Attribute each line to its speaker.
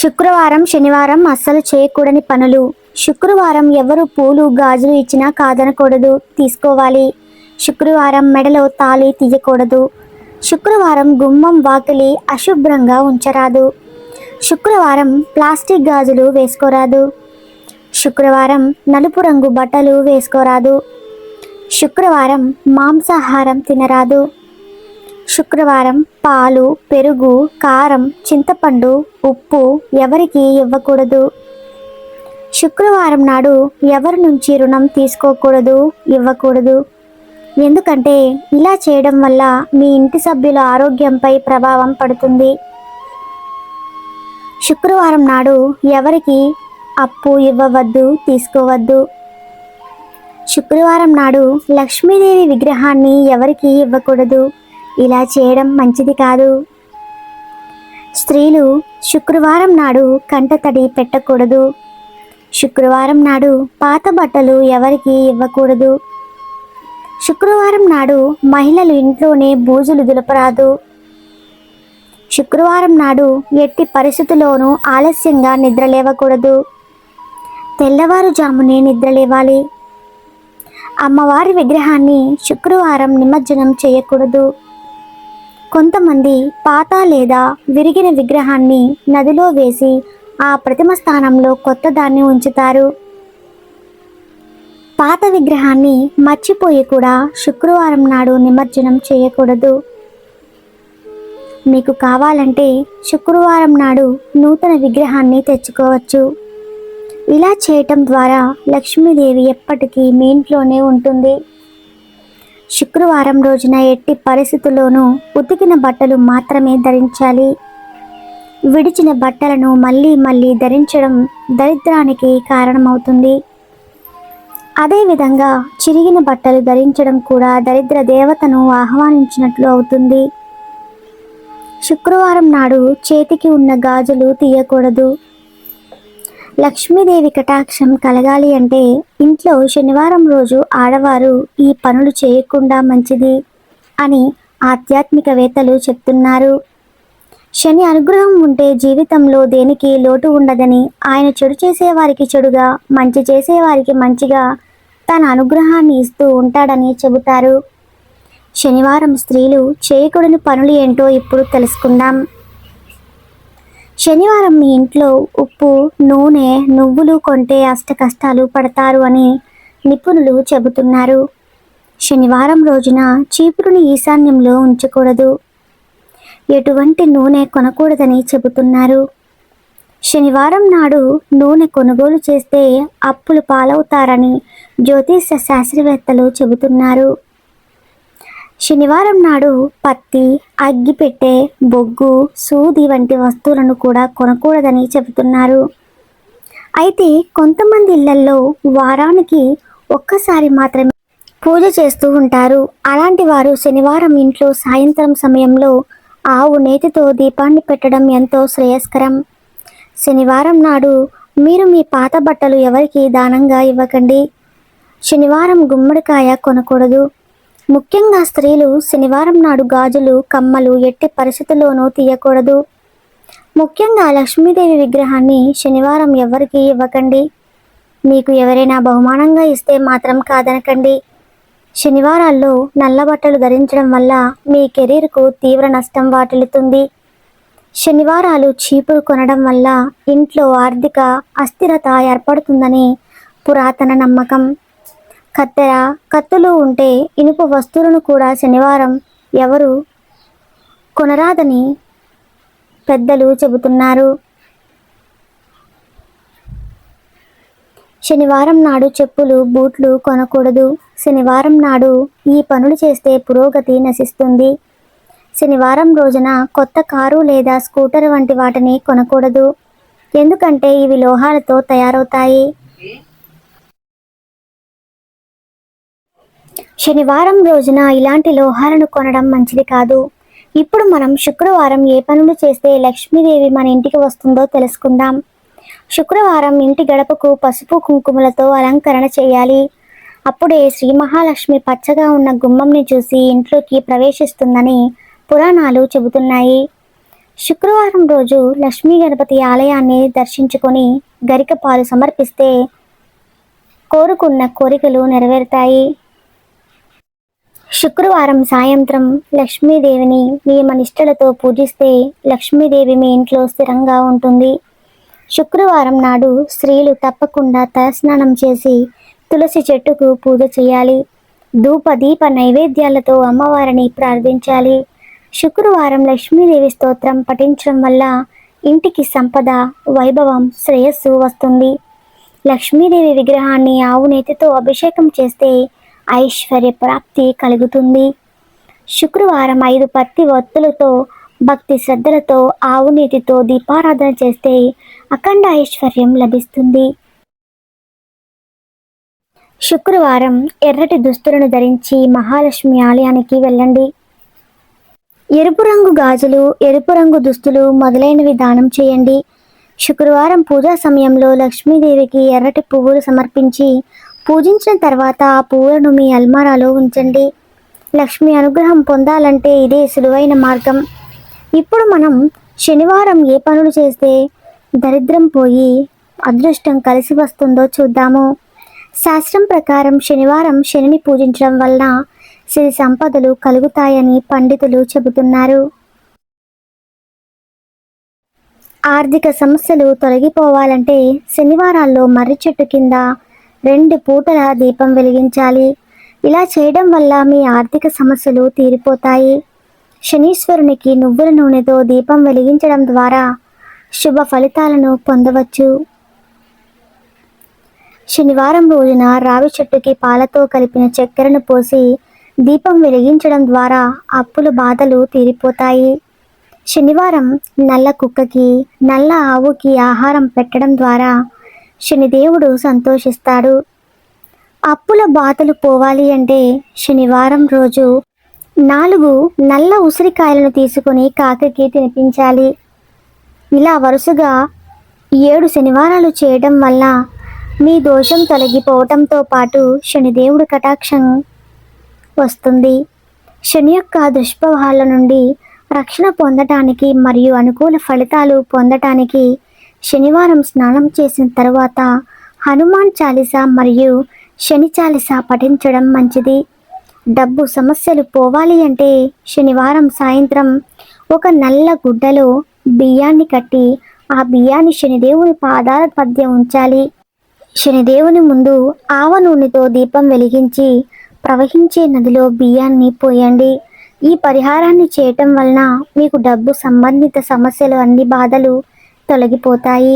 Speaker 1: శుక్రవారం శనివారం అస్సలు చేయకూడని పనులు. శుక్రవారం ఎవరు పూలు గాజులు ఇచ్చినా కాదనకూడదు తీసుకోవాలి. శుక్రవారం మెడలో తాళి తీయకూడదు. శుక్రవారం గుమ్మం వాకిలి అశుభ్రంగా ఉంచరాదు. శుక్రవారం ప్లాస్టిక్ గాజులు వేసుకోరాదు. శుక్రవారం నలుపు రంగు బట్టలు వేసుకోరాదు. శుక్రవారం మాంసాహారం తినరాదు. శుక్రవారం పాలు పెరుగు కారం చింతపండు ఉప్పు ఎవరికి ఇవ్వకూడదు. శుక్రవారం నాడు ఎవరి నుంచి రుణం తీసుకోకూడదు? ఇవ్వకూడదు. ఎందుకంటే ఇలా చేయడం వల్ల మీ ఇంటి సభ్యుల ఆరోగ్యంపై ప్రభావం పడుతుంది. శుక్రవారం నాడు ఎవరికి అప్పు ఇవ్వవద్దు తీసుకోవద్దు. శుక్రవారం నాడు లక్ష్మీదేవి విగ్రహాన్ని ఎవరికి ఇవ్వకూడదు. ఇలా చేయడం మంచిది కాదు. స్త్రీలు శుక్రవారం నాడు కంటతడి పెట్టకూడదు. శుక్రవారం నాడు పాత బట్టలు ఎవరికి ఇవ్వకూడదు. శుక్రవారం నాడు మహిళలు ఇంట్లోనే బూజులు దులపరాదు. శుక్రవారం నాడు ఎట్టి పరిస్థితుల్లోనూ ఆలస్యంగా నిద్రలేవకూడదు తెల్లవారుజామునే నిద్రలేవాలి అమ్మవారి విగ్రహాన్ని శుక్రవారం నిమజ్జనం చేయకూడదు. కొంతమంది పాత లేదా విరిగిన విగ్రహాన్ని నదిలో వేసి ఆ ప్రతిమ స్థానంలో కొత్త దాన్ని ఉంచుతారు. పాత విగ్రహాన్ని మర్చిపోయి కూడా శుక్రవారం నాడు నిమజ్జనం చేయకూడదు. మీకు కావాలంటే శుక్రవారం నాడు నూతన విగ్రహాన్ని తెచ్చుకోవచ్చు. ఇలా చేయటం ద్వారా లక్ష్మీదేవి ఎప్పటికీ మీ ఇంట్లోనే ఉంటుంది. శుక్రవారం రోజున ఎట్టి పరిస్థితుల్లోనూ ఉతికిన బట్టలు మాత్రమే ధరించాలి. విడిచిన బట్టలను మళ్ళీ మళ్ళీ ధరించడం దరిద్రానికి కారణమవుతుంది. అదేవిధంగా చిరిగిన బట్టలు ధరించడం కూడా దరిద్ర దేవతను ఆహ్వానించినట్లు అవుతుంది. శుక్రవారం నాడు చేతికి ఉన్న గాజులు తీయకూడదు. లక్ష్మీదేవి కటాక్షం కలగాలి అంటే ఇంట్లో శనివారం రోజు ఆడవారు ఈ పనులు చేయకుండా మంచిది అని ఆధ్యాత్మికవేత్తలు చెప్తున్నారు. శని అనుగ్రహం ఉంటే జీవితంలో దేనికి లోటు ఉండదని ఆయన చెడు చేసేవారికి చెడుగా మంచి చేసేవారికి మంచిగా తన అనుగ్రహాన్ని ఇస్తూ ఉంటాడని చెబుతారు. శనివారం స్త్రీలు చేయకూడని పనులు ఏంటో ఇప్పుడు తెలుసుకుందాం. శనివారం మీ ఇంట్లో ఉప్పు నూనె నువ్వులు కొంటే అష్ట కష్టాలు పడతారు అని నిపుణులు చెబుతున్నారు. శనివారం రోజున చీపురుని ఈశాన్యంలో ఉంచకూడదు. ఎటువంటి నూనె కొనకూడదని చెబుతున్నారు. శనివారం నాడు నూనె కొనుగోలు చేస్తే అప్పులు పాలవుతారని జ్యోతిష శాస్త్రవేత్తలు చెబుతున్నారు. శనివారం నాడు పత్తి అగ్గిపెట్టె బొగ్గు సూది వంటి వస్తువులను కూడా కొనకూడదని చెబుతున్నారు. అయితే కొంతమంది ఇళ్ళలో వారానికి ఒక్కసారి మాత్రమే పూజ చేస్తూ ఉంటారు. అలాంటి వారు శనివారం ఇంట్లో సాయంత్రం సమయంలో ఆవు నేతితో దీపాన్ని పెట్టడం ఎంతో శ్రేయస్కరం. శనివారం నాడు మీరు మీ పాత బట్టలు ఎవరికి దానంగా ఇవ్వకండి. శనివారం గుమ్మడికాయ కొనకూడదు. ముఖ్యంగా స్త్రీలు శనివారం నాడు గాజులు కమ్మలు ఎట్టి పరిస్థితుల్లోనూ తీయకూడదు. ముఖ్యంగా లక్ష్మీదేవి విగ్రహాన్ని శనివారం ఎవరికి ఇవ్వకండి. మీకు ఎవరైనా బహుమానంగా ఇస్తే మాత్రం కాదనకండి. శనివారాల్లో నల్ల బట్టలు ధరించడం వల్ల మీ కెరీర్కు తీవ్ర నష్టం వాటిల్లుతుంది. శనివారాలు చీపురు కొనడం వల్ల ఇంట్లో ఆర్థిక అస్థిరత ఏర్పడుతుందని పురాతన నమ్మకం. కత్తెర కత్తులు ఉంటే ఇనుప వస్తువులను కూడా శనివారం ఎవరు కొనరాదని పెద్దలు చెబుతున్నారు. శనివారం నాడు చెప్పులు బూట్లు కొనకూడదు. శనివారం నాడు ఈ పనులు చేస్తే పురోగతి నశిస్తుంది. శనివారం రోజున కొత్త కారు లేదా స్కూటర్ వంటి వాటిని కొనకూడదు. ఎందుకంటే ఇవి లోహాలతో తయారవుతాయి. శనివారం రోజున ఇలాంటి లోహాలను కొనడం మంచిది కాదు. ఇప్పుడు మనం శుక్రవారం ఏ పనులు చేస్తే లక్ష్మీదేవి మన ఇంటికి వస్తుందో తెలుసుకుందాం. శుక్రవారం ఇంటి గడపకు పసుపు కుంకుమలతో అలంకరణ చేయాలి. అప్పుడే శ్రీ మహాలక్ష్మి పచ్చగా ఉన్న గుమ్మంని చూసి ఇంట్లోకి ప్రవేశిస్తుందని పురాణాలు చెబుతున్నాయి. శుక్రవారం రోజు లక్ష్మీ గణపతి ఆలయాన్ని దర్శించుకొని గరిక పాలు సమర్పిస్తే కోరుకున్న కోరికలు నెరవేరుతాయి. శుక్రవారం సాయంత్రం లక్ష్మీదేవిని నియమనిష్టలతో పూజిస్తే లక్ష్మీదేవి మీ ఇంట్లో స్థిరంగా ఉంటుంది. శుక్రవారం నాడు స్త్రీలు తప్పకుండా తలస్నానం చేసి తులసి చెట్టుకు పూజ చేయాలి. ధూప దీప నైవేద్యాలతో అమ్మవారిని ప్రార్థించాలి. శుక్రవారం లక్ష్మీదేవి స్తోత్రం పఠించడం వల్ల ఇంటికి సంపద వైభవం శ్రేయస్సు వస్తుంది. లక్ష్మీదేవి విగ్రహాన్ని ఆవు నేతితో అభిషేకం చేస్తే ఐశ్వర్య ప్రాప్తి కలుగుతుంది. శుక్రవారం ఐదు పత్తి ఒత్తులతో భక్తి శ్రద్ధలతో ఆవునీతితో దీపారాధన చేస్తే అఖండ ఐశ్వర్యం లభిస్తుంది. శుక్రవారం ఎర్రటి దుస్తులను ధరించి మహాలక్ష్మి ఆలయానికి వెళ్ళండి. ఎరుపు రంగు గాజులు ఎరుపు రంగు దుస్తులు మొదలైనవి దానం చేయండి. శుక్రవారం పూజా సమయంలో లక్ష్మీదేవికి ఎర్రటి పువ్వులు సమర్పించి పూజించిన తర్వాత ఆ పువ్వులను మీ అల్మారాలో ఉంచండి. లక్ష్మి అనుగ్రహం పొందాలంటే ఇదే సులువైన మార్గం. ఇప్పుడు మనం శనివారం ఏ పనులు చేస్తే దరిద్రం పోయి అదృష్టం కలిసి వస్తుందో చూద్దాము. శాస్త్రం ప్రకారం శనివారం శనిని పూజించడం వలన సిరి సంపదలు కలుగుతాయని పండితులు చెబుతున్నారు. ఆర్థిక సమస్యలు తొలగిపోవాలంటే శనివారాల్లో మర్రి చెట్టు కింద రెండు పూటల దీపం వెలిగించాలి. ఇలా చేయడం వల్ల మీ ఆర్థిక సమస్యలు తీరిపోతాయి. శనీశ్వరునికి నువ్వుల నూనెతో దీపం వెలిగించడం ద్వారా శుభ ఫలితాలను పొందవచ్చు. శనివారం రోజున రావి చెట్టుకి పాలతో కలిపిన చక్కెరను పోసి దీపం వెలిగించడం ద్వారా అప్పుల బాధలు తీరిపోతాయి. శనివారం నల్ల కుక్కకి నల్ల ఆవుకి ఆహారం పెట్టడం ద్వారా శనిదేవుడు సంతోషిస్తాడు. అప్పుల బాతలు పోవాలి అంటే శనివారం రోజు నాలుగు నల్ల ఉసిరికాయలను తీసుకొని కాకకి తినిపించాలి. ఇలా వరుసగా ఏడు శనివారాలు చేయడం వల్ల మీ దోషం తొలగిపోవటంతో పాటు శనిదేవుడి కటాక్షం వస్తుంది. శని యొక్క దుష్ప్రభావాల నుండి రక్షణ పొందటానికి మరియు అనుకూల ఫలితాలు పొందటానికి శనివారం స్నానం చేసిన తర్వాత హనుమాన్ చాలీస మరియు శని చాలీస పఠించడం మంచిది. డబ్బు సమస్యలు పోవాలి అంటే శనివారం సాయంత్రం ఒక నల్ల గుడ్డలో బియ్యాన్ని కట్టి ఆ బియ్యాన్ని శనిదేవుని పాదాల మధ్య ఉంచాలి. శనిదేవుని ముందు ఆవ నూనెతో దీపం వెలిగించి ప్రవహించే నదిలో బియ్యాన్ని పోయండి. ఈ పరిహారాన్ని చేయటం వలన మీకు డబ్బు సంబంధిత సమస్యలు అన్ని బాధలు తొలగిపోతాయి.